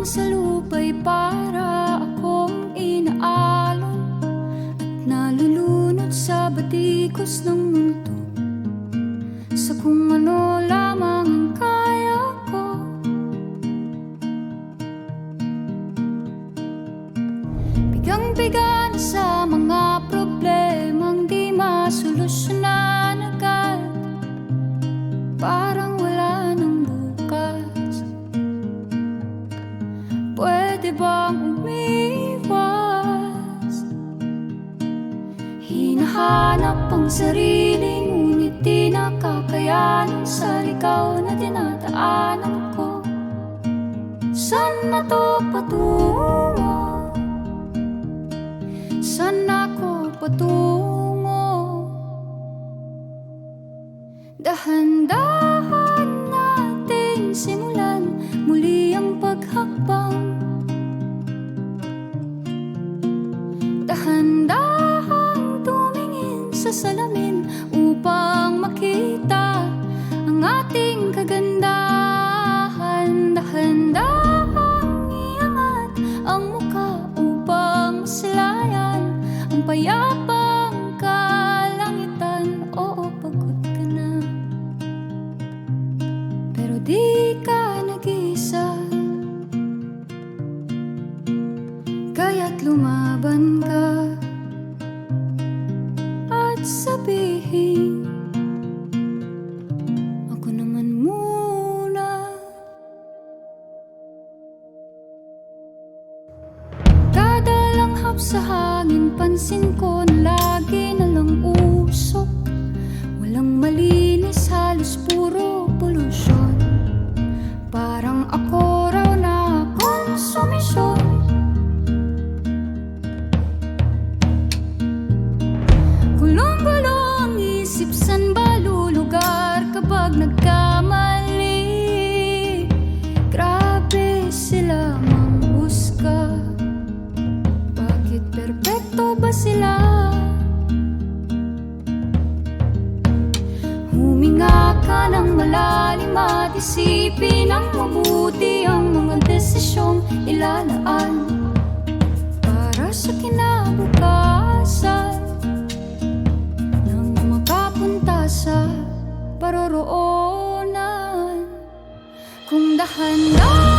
sa lupa'y para akong inaalon At nalulunod sa batikos ng mundo. Sa kung ano lamang kaya ko. Bigang-biga na sa Pwede bang umiwas? Hinahanap ang sarili Ngunit di nakakayanan Sa ligaw na dinadaanan ko Saan na to patungo? Saan ako patungo? Dahan-dahan maslayan ang sa hangin Pansin ko lagi na lang usok. Walang malinis malalim at isipin ang mabuti ang mga desisyong ilalaan para sa kinabukasan nang makapunta sa paroroonan kung dahan-dahan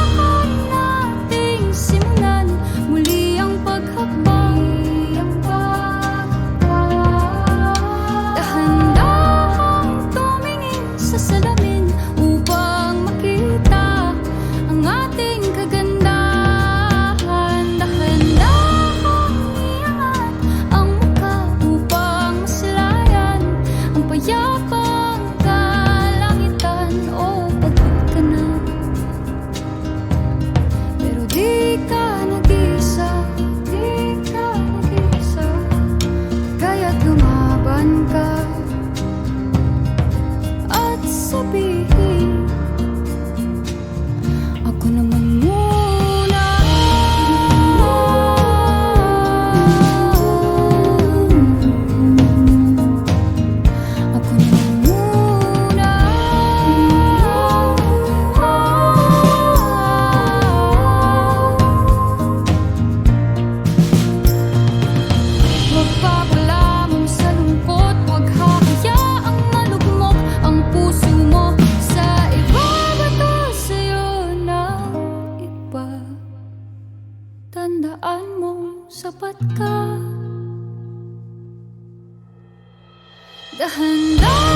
sapat ka. Dahan-dahan